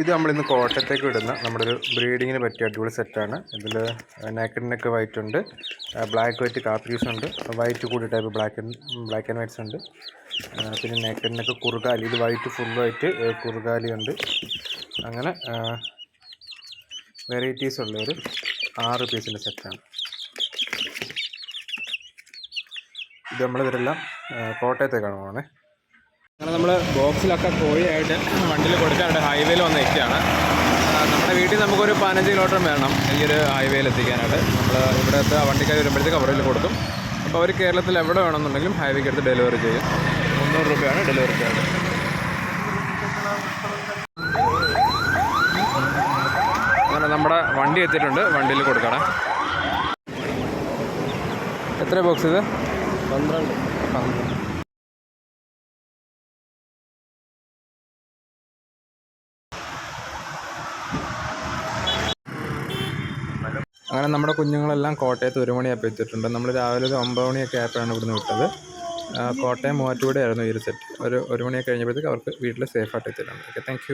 ഇത് നമ്മളിന്ന് കോട്ടത്തേക്ക് വിടുന്ന നമ്മുടെ ഒരു ബ്രീഡിങ്ങിന് പറ്റിയ അടിപൊളി സെറ്റാണ് ഇതിൽ നാക്കഡ് വൈറ്റ് ഉണ്ട്. ബ്ലാക്ക് വൈറ്റ് കാപ്രീസ് ഉണ്ട്. വൈറ്റ് കൂടി type black and black and whites ഉണ്ട്. പിന്നെ നാക്കഡ് നെക്ക് കുറുകാലി. ഇത് വൈറ്റ് ഫുൾ വൈറ്റ് കുറുകാലി ഉണ്ട്. അങ്ങനെ വെറൈറ്റീസ് ഉള്ള ഒരു ആറ് പീസിന്റെ സെറ്റാണ് ഇത് നമ്മളിവരെല്ലാം കോട്ടയത്തേക്കാണ് പോകുന്നത് അങ്ങനെ നമ്മൾ ബോക്സിലൊക്കെ കോഴിയായിട്ട് വണ്ടിയിൽ കൊടുക്കാനായിട്ട് ഹൈവേയിൽ വന്ന് നിൽക്കുകയാണ്. നമ്മുടെ വീട്ടിൽ നമുക്കൊരു പതിനഞ്ച് കിലോമീറ്റർ വേണം ഈ ഒരു ഹൈവേയിൽ എത്തിക്കാനായിട്ട്. നമ്മൾ ഇവിടുത്തെ വണ്ടിക്കാർ വരുമ്പോഴത്തേക്ക് അവരിൽ കൊടുക്കും. അപ്പോൾ അവർ കേരളത്തിൽ എവിടെ വേണമെന്നുണ്ടെങ്കിലും ഹൈവേക്ക് എടുത്ത് ഡെലിവറി ചെയ്യും. മുന്നൂറ് രൂപയാണ് ഡെലിവറി ചാർജ് അങ്ങനെ നമ്മുടെ വണ്ടി എത്തിയിട്ടുണ്ട്. വണ്ടിയിൽ കൊടുക്കണം. എത്ര ബോക്സ് ഇത്? പന്ത്രണ്ട്. അങ്ങനെ നമ്മുടെ കുഞ്ഞുങ്ങളെല്ലാം കോട്ടയത്ത് ഒരു മണിയായപ്പോൾ എത്തിയിട്ടുണ്ട്. നമ്മൾ രാവിലെ ഒരു ഒമ്പത് മണിയൊക്കെ ആയപ്പോഴാണ് ഇവിടുന്ന് വിട്ടത്. കോട്ടയം മൂവാറ്റുപുഴയായിരുന്നു ഈ ഒരു സെറ്റ് ഒരു ഒരു മണിയൊക്കെ കഴിഞ്ഞപ്പോഴത്തേക്ക് അവർക്ക് വീട്ടിൽ സേഫായിട്ട് എത്തിയിട്ടുണ്ട്. Okay thank